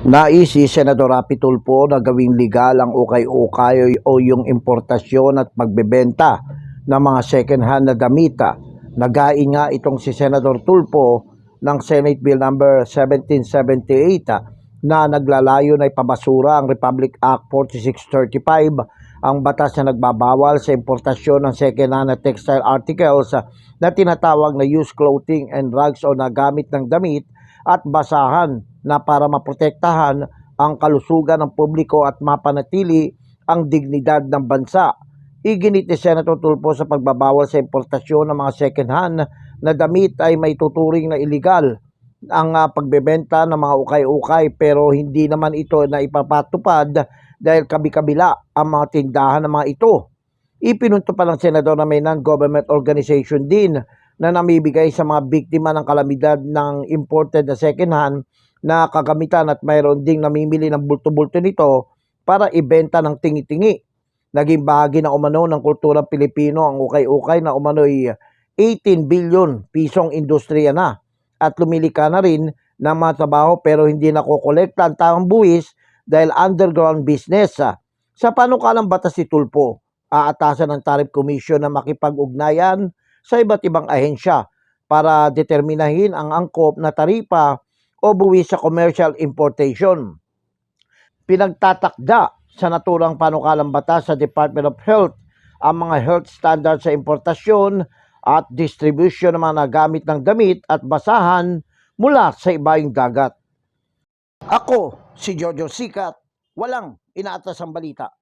Nais si Senador Rapi Tulfo na gawing legal ang ukay-ukay o yung importasyon at pagbebenta ng mga second-hand na damita. Nagain nga itong si Senador Tulfo ng Senate Bill number 1778 ah, na naglalayo na ipabasura ang Republic Act 4635 ang batas na nagbabawal sa importasyon ng second-hand na textile articles na tinatawag na used clothing and rags o nagamit ng damit at basahan na para maprotektahan ang kalusugan ng publiko at mapanatili ang dignidad ng bansa. Iginit ni Senator Tulfo sa pagbabawal sa importasyon ng mga second-hand na damit ay may tuturing na illegal ang ah, pagbebenta ng mga ukay-ukay pero hindi naman ito na ipapatupad dahil kabi-kabila ang mga tindahan ng mga ito. Ipinunto pa ng senador na may non-government organization din na namibigay sa mga biktima ng kalamidad ng imported na second-hand na kagamitan at mayroon ding namimili ng bulto-bulto nito para ibenta ng tingi-tingi. Naging bahagi na umano ng kulturang Pilipino ang ukay-ukay na umano'y 18 billion pisong industriya na at lumilika na rin ng mga trabaho pero hindi nakokolekta ang tamang buwis dahil underground business. Sa panukalang batas si Tulpo, aatasan ng Tariff Commission na makipag-ugnayan sa iba't ibang ahensya para determinahin ang angkop na taripa o buwis sa commercial importation. Pinagtatakda sa naturang panukalang batas sa Department of Health ang mga health standards sa importasyon at distribution ng mga nagamit ng damit at basahan mula sa ibaing dagat. Ako, si Jojo Sikat, walang inaatas ang balita.